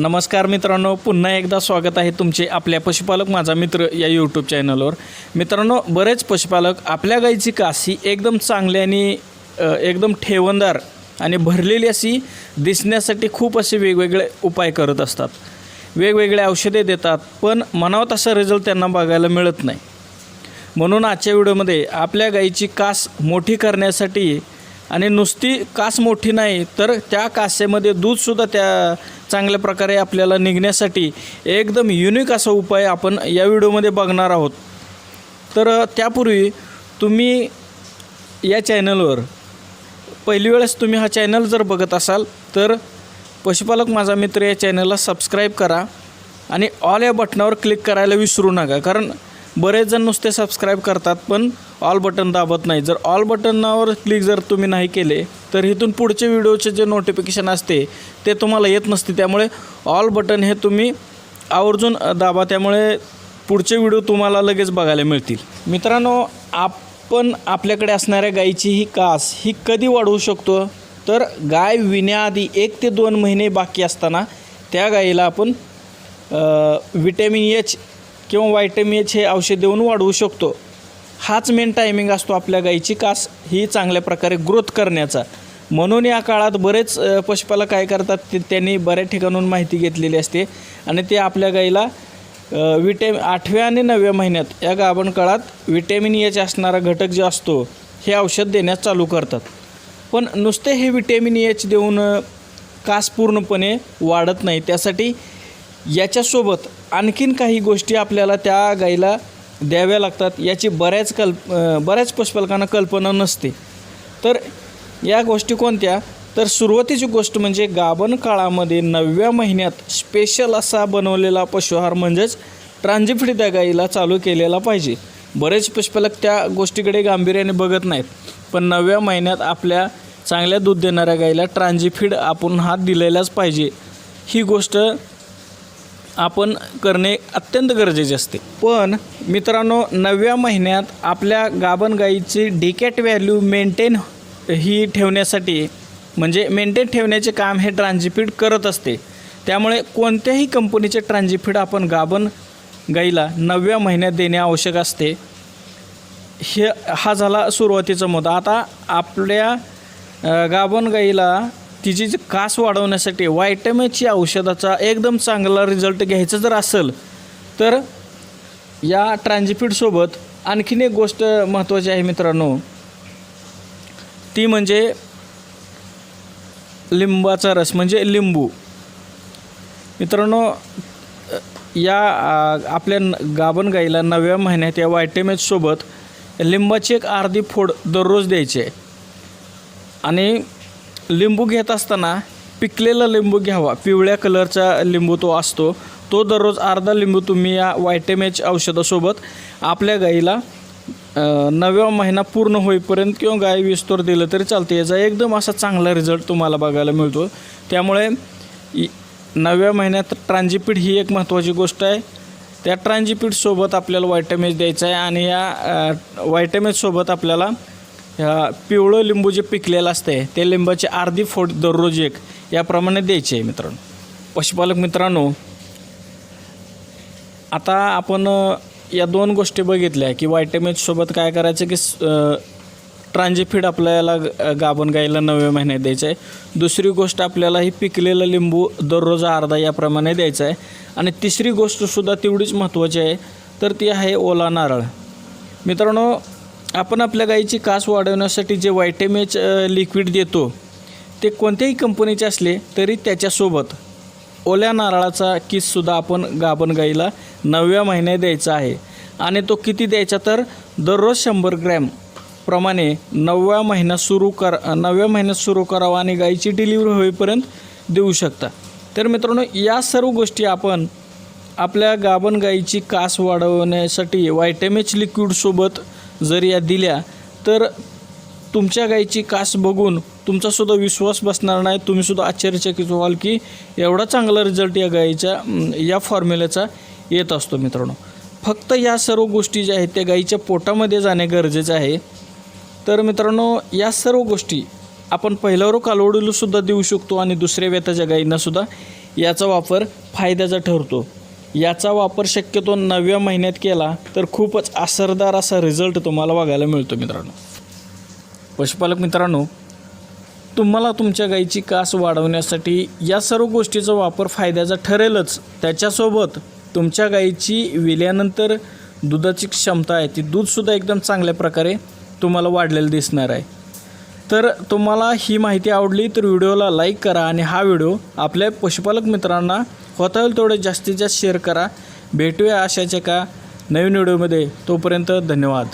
नमस्कार मित्रांनो पुन्हा एकदा स्वागत आहे तुमचे आपल्या पशुपालक माझा मित्र या यूट्यूब चॅनलवर मित्रांनो बरेच पशुपालक आपल्या गाईची कास ही एकदम चांगली आणि एकदम ठेवणदार आणि भरलेली अशी दिसण्यासाठी खूप असे वेगवेगळे उपाय करत असतात. वेगवेगळे औषधे देतात पण मनाव तसा रिझल्ट त्यांना बघायला मिळत नाही. म्हणून आजच्या व्हिडिओमध्ये आपल्या गाईची कास मोठी करण्यासाठी आणि नुसती कास मोठी नाही तर त्या कासेमध्ये दूधसुद्धा त्या चांगल्या प्रकारे आपल्याला निघण्यासाठी एकदम युनिक असा उपाय आपण या व्हिडिओमध्ये बघणार आहोत. तर त्यापूर्वी तुम्ही या चॅनलवर पहिली वेळेस तुम्ही हा चॅनल जर बघत असाल तर पशुपालक माझा मित्र या चॅनलला सबस्क्राईब करा आणि ऑल या बटनावर क्लिक करायला विसरू नका. कारण बरेच जण नुसते सबस्क्राईब करतात पण ऑल बटन दाबत नाही. जर ऑल बटनावर क्लिक जर तुम्ही नाही केले तर इथून पुढचे व्हिडिओचे जे नोटिफिकेशन असते ते तुम्हाला येत नसते. त्यामुळे ऑल बटन हे तुम्ही आवर्जून दाबा. त्यामुळे पुढचे व्हिडिओ तुम्हाला लगेच बघायला मिळतील. मित्रांनो आपण आपल्याकडे असणाऱ्या गाईची ही कास ही कधी वाढवू शकतो? तर गाय विण्याआधी एक ते दोन महिने बाकी असताना त्या गाईला आपण विटॅमिन एच किंवा व्हायटॅमिन एच हे औषध देऊन वाढवू शकतो. हाच मेन टायमिंग असतो आपल्या गाईची कास. ही चांगल्या प्रकारे ग्रोथ करण्याचा. म्हणून या काळात बरेच पशुपालक काय करतात ते त्यांनी बऱ्याच ठिकाणून माहिती घेतलेली असते. आणि ते आपल्या गाईला विटॅमिन आठव्या आणि नवव्या महिन्यात या गाभण काळात विटॅमिन एच असणारा घटक जो असतो हे औषध देण्यास चालू करतात. पण नुसते हे विटॅमिन एच देऊन कास पूर्णपणे वाढत नाही. त्यासाठी याच्यासोबत आणखीन काही गोष्टी आपल्याला त्या गाईला द्याव्या लागतात याची बऱ्याच कल्प बऱ्याच पशुपालकांना कल्पना नसते. तर या गोष्टी कोणत्या? तर सुरुवातीची गोष्ट म्हणजे गाभण काळामध्ये नवव्या महिन्यात स्पेशल असा बनवलेला पशुहार म्हणजेच ट्रान्झिफिड त्या गाईला चालू केलेला पाहिजे. बरेच पशुपालक त्या गोष्टीकडे गांभीर्याने बघत नाहीत पण नवव्या महिन्यात आपल्या चांगल्या दूध देणाऱ्या गाईला ट्रांजिफिड आपण हात दिलेलाच पाहिजे. ही गोष्ट आपण करणे अत्यंत गरजेचे असते. पण मित्रांनो नवव्या महिन्यात आपल्या गाभण गाईची डिकॅट व्हॅल्यू मेंटेन ही ठेवण्यासाठी म्हणजे मेंटेन ठेवण्याचे काम हे ट्रान्झिफीड करत असते. त्यामुळे कोणत्याही कंपनीचे ट्रान्झिफीड आपण गाभण गाईला नवव्या महिन्यात देणे आवश्यक असते. हे हा झाला सुरुवातीचा मुद्दा. आता आपल्या अ, गाभण गाईला तिची जी कास वाढवण्यासाठी व्हायटमिनची औषधाचा एकदम चांगला रिझल्ट घ्यायचा जर असेल तर या ट्रान्झिफिडसोबत आणखीन एक गोष्ट महत्त्वाची आहे मित्रांनो. ती म्हणजे लिंबाचा रस म्हणजे लिंबू. मित्रांनो या आपल्या गाभण गाईला नव्या महिन्यात या व्हायटेमेजसोबत लिंबाची एक अर्धी फोड दररोज द्यायची आहे. आणि लिंबू घेत असताना पिकलेला लिंबू घ्यावा. पिवळ्या कलरचा लिंबू तो असतो. तो दररोज अर्धा लिंबू तुम्ही या वायटेमेच औषधासोबत आपल्या गाईला नव्या महिना पूर्ण होईपर्यंत किंवा गाय विस्तोर दिलं तरी चालते. याचा एकदम असा चांगला रिझल्ट तुम्हाला बघायला मिळतो. त्यामुळे नव्या महिन्यात ट्रान्झिपिड ही एक महत्त्वाची गोष्ट आहे. त्या ट्रान्झिपिडसोबत आपल्याला व्हायटॅमेज द्यायचं आहे आणि या व्हायटॅमेजसोबत आपल्याला ह्या पिवळं लिंबू जे पिकलेलं असते ते लिंबाची अर्धी फोड दररोज एक. याप्रमाणे द्यायची आहे मित्रांनो. पशुपालक मित्रांनो आता आपण या दोन गोष्टी बघितल्या की व्हायटॅमिनसोबत काय करायचं की ट्रान्झिफिड आपल्याला ग- गाभण गाईला नवव्या महिन्यात द्यायचं आहे. दुसरी गोष्ट आपल्याला ही पिकलेलं लिंबू दररोज अर्धा याप्रमाणे द्यायचं आहे. आणि तिसरी गोष्टसुद्धा तेवढीच महत्त्वाची आहे तर ती आहे ओला नारळ. मित्रांनो आपण आपल्या गाईची कास वाढवण्यासाठी जे व्हायटेमेज लिक्विड देतो ते कोणत्याही कंपनीचे असले तरी त्याच्यासोबत ओल्या नारळाचा किससुद्धा आपण गाभण गाईला नवव्या महिन्यात द्यायचा आहे. आणि तो किती द्यायचा तर दररोज शंभर ग्रॅम प्रमाणे नवव्या महिन्यात सुरू कर नवव्या महिन्यात सुरू करावा आणि गाईची डिलिव्हरी होईपर्यंत देऊ शकता. तर मित्रांनो या सर्व गोष्टी आपण आपल्या गाभण गाईची कास वाढवण्यासाठी व्हायटॅमिच लिक्विडसोबत जर या दिल्या तर तुमच्या गाईची कास बघून तुमचासुद्धा विश्वास बसणार नाही. तुम्हीसुद्धा आश्चर्यचकित व्हाल की एवढा चांगला रिझल्ट या गाईच्या या फॉर्म्युल्याचा येत असतो मित्रांनो. फक्त या सर्व गोष्टी ज्या आहेत त्या गाईच्या पोटामध्ये जाणे गरजेचं आहे. तर मित्रांनो या सर्व गोष्टी आपण पहिल्यावर कालवडीलासुद्धा देऊ शकतो आणि दुसऱ्या वेताच्या गायींनासुद्धा याचा वापर फायद्याचा ठरतो. याचा वापर शक्यतो नवव्या महिन्यात केला तर खूपच असरदार असा रिझल्ट तुम्हाला बघायला मिळतो मित्रांनो. पशुपालक मित्रांनो तुम्हाला तुमच्या गाईची कास वाढवण्यासाठी या सर्व गोष्टीचा वापर फायद्याचा ठरेलच. त्याच्यासोबत तुमच्या गाईची विल्यानंतर दुधाची क्षमता आहे ती दूधसुद्धा एकदम चांगल्या प्रकारे तुम्हाला वाढलेलं दिसणार आहे. तर तुम्हाला ही माहिती आवडली तर व्हिडिओला लाईक करा आणि हा व्हिडिओ आपल्या पशुपालक मित्रांना होता येईल तेवढे जास्तीत जास्त शेअर करा. भेटूया अशाच्या का नवीन व्हिडिओमध्ये. तोपर्यंत धन्यवाद.